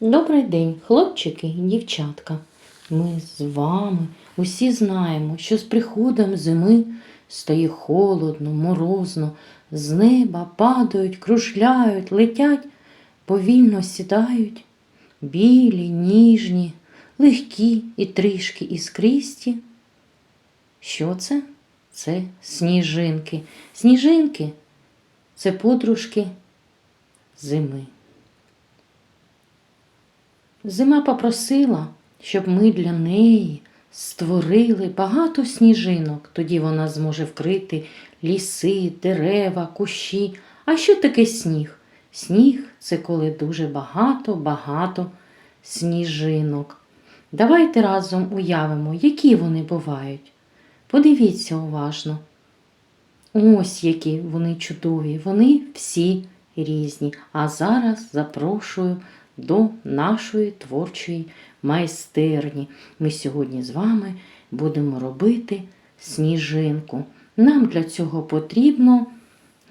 Добрий день, хлопчики і дівчатка. Ми з вами усі знаємо, що з приходом зими стає холодно, морозно, з неба падають, кружляють, летять, повільно сідають, білі, ніжні, легкі і трішки іскристі. Що це? Це сніжинки. Сніжинки це подружки зими. Зима попросила, щоб ми для неї створили багато сніжинок. Тоді вона зможе вкрити ліси, дерева, кущі. А що таке сніг? Сніг це коли дуже багато-багато сніжинок. Давайте разом уявимо, які вони бувають. Подивіться уважно. Ось які вони чудові, вони всі різні. А зараз запрошую до нашої творчої майстерні. Ми сьогодні з вами будемо робити сніжинку. Нам для цього потрібно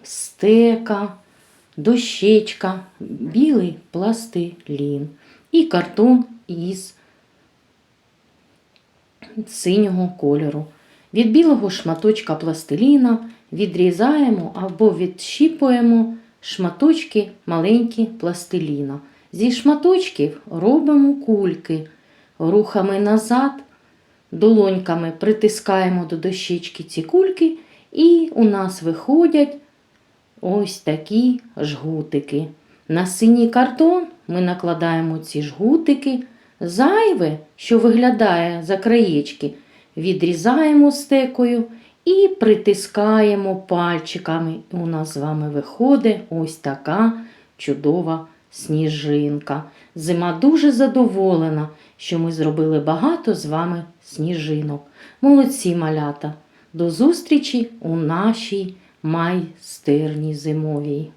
стека, дощечка, білий пластилін і картон із синього кольору. Від білого шматочка пластиліна відрізаємо або відщіпуємо шматочки маленькі пластиліна. Зі шматочків робимо кульки. Рухами назад, долоньками притискаємо до дощечки ці кульки, і у нас виходять ось такі жгутики. На синій картон ми накладаємо ці жгутики. Зайве, що виглядає за краєчки, відрізаємо стекою і притискаємо пальчиками. У нас з вами виходить ось така чудова сніжинка. Зима дуже задоволена, що ми зробили багато з вами сніжинок. Молодці малята! До зустрічі у нашій майстерні зимовій.